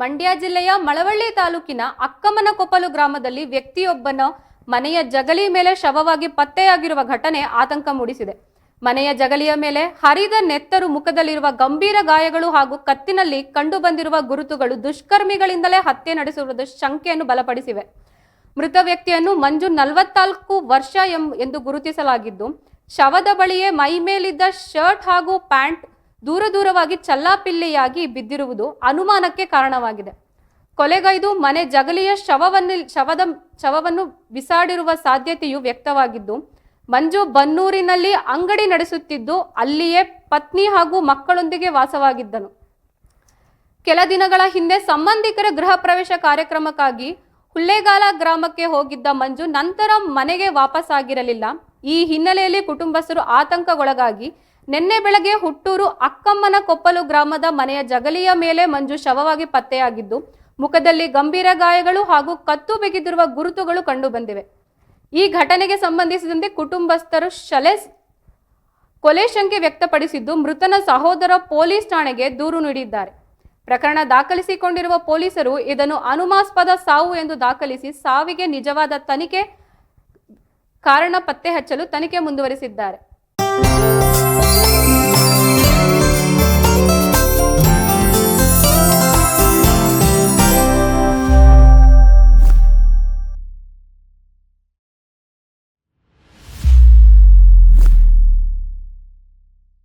ಮಂಡ್ಯ ಜಿಲ್ಲೆಯ ಮಳವಳ್ಳಿ ತಾಲೂಕಿನ ಅಕ್ಕಮನಕೊಪ್ಪಲು ಗ್ರಾಮದಲ್ಲಿ ವ್ಯಕ್ತಿಯೊಬ್ಬನ ಮನೆಯ ಜಗಲಿ ಮೇಲೆ ಶವವಾಗಿ ಪತ್ತೆಯಾಗಿರುವ ಘಟನೆ ಆತಂಕ ಮೂಡಿಸಿದೆ. ಮನೆಯ ಜಗಲಿಯ ಮೇಲೆ ಹರಿದ ನೆತ್ತರು ಮುಖದಲ್ಲಿರುವ ಗಂಭೀರ ಗಾಯಗಳು ಹಾಗೂ ಕತ್ತಿನಲ್ಲಿ ಕಂಡುಬಂದಿರುವ ಗುರುತುಗಳು ದುಷ್ಕರ್ಮಿಗಳಿಂದಲೇ ಹತ್ಯೆ ನಡೆಸಿರುವುದು ಶಂಕೆಯನ್ನು ಬಲಪಡಿಸಿವೆ. ಮೃತ ವ್ಯಕ್ತಿಯನ್ನು ಮಂಜು ನಲವತ್ನಾಲ್ಕು ವರ್ಷ ಎಂದು ಗುರುತಿಸಲಾಗಿದ್ದು, ಶವದ ಬಳಿಯೇ ಮೈ ಮೇಲಿದ್ದ ಶರ್ಟ್ ಹಾಗೂ ಪ್ಯಾಂಟ್ ದೂರ ದೂರವಾಗಿ ಚಲ್ಲಾಪಿಲ್ಲಿಯಾಗಿ ಬಿದ್ದಿರುವುದು ಅನುಮಾನಕ್ಕೆ ಕಾರಣವಾಗಿದೆ. ಕೊಲೆಗೈದು ಮನೆ ಜಗಲಿಯ ಶವವನ್ನು, ಶವದ, ಶವವನ್ನು ಬಿಸಾಡಿರುವ ಸಾಧ್ಯತೆಯು ವ್ಯಕ್ತವಾಗಿದ್ದು, ಮಂಜು ಬನ್ನೂರಿನಲ್ಲಿ ಅಂಗಡಿ ನಡೆಸುತ್ತಿದ್ದು, ಅಲ್ಲಿಯೇ ಪತ್ನಿ ಹಾಗೂ ಮಕ್ಕಳೊಂದಿಗೆ ವಾಸವಾಗಿದ್ದನು. ಕೆಲ ದಿನಗಳ ಹಿಂದೆ ಸಂಬಂಧಿಕರ ಗೃಹ ಪ್ರವೇಶ ಕಾರ್ಯಕ್ರಮಕ್ಕಾಗಿ ಹುಲ್ಲೇಗಾಲ ಗ್ರಾಮಕ್ಕೆ ಹೋಗಿದ್ದ ಮಂಜು ನಂತರ ಮನೆಗೆ ವಾಪಸ್ಸಾಗಿರಲಿಲ್ಲ. ಈ ಹಿನ್ನೆಲೆಯಲ್ಲಿ ಕುಟುಂಬಸ್ಥರು ಆತಂಕಗೊಳಗಾಗಿ ನಿನ್ನೆ ಬೆಳಗ್ಗೆ ಹುಟ್ಟೂರು ಅಕ್ಕಮ್ಮನ ಕೊಪ್ಪಲು ಗ್ರಾಮದ ಮನೆಯ ಜಗಲಿಯ ಮೇಲೆ ಮಂಜು ಶವವಾಗಿ ಪತ್ತೆಯಾಗಿದ್ದು, ಮುಖದಲ್ಲಿ ಗಂಭೀರ ಗಾಯಗಳು ಹಾಗೂ ಕತ್ತು ಬಿಗಿದಿರುವ ಗುರುತುಗಳು ಕಂಡುಬಂದಿವೆ. ಈ ಘಟನೆಗೆ ಸಂಬಂಧಿಸಿದಂತೆ ಕುಟುಂಬಸ್ಥರು ಶಲೆ ಕೊಲೆ ಶಂಕೆ ವ್ಯಕ್ತಪಡಿಸಿದ್ದು, ಮೃತನ ಸಹೋದರ ಪೊಲೀಸ್ ಠಾಣೆಗೆ ದೂರು ನೀಡಿದ್ದಾರೆ. ಪ್ರಕರಣ ದಾಖಲಿಸಿಕೊಂಡಿರುವ ಪೊಲೀಸರು ಇದನ್ನು ಅನುಮಾಸ್ಪದ ಸಾವು ಎಂದು ದಾಖಲಿಸಿ ಸಾವಿಗೆ ನಿಜವಾದ ತನಿಖೆ ಕಾರಣ ಪತ್ತೆ ಹಚ್ಚಲು ತನಿಖೆ ಮುಂದುವರಿಸಿದ್ದಾರೆ.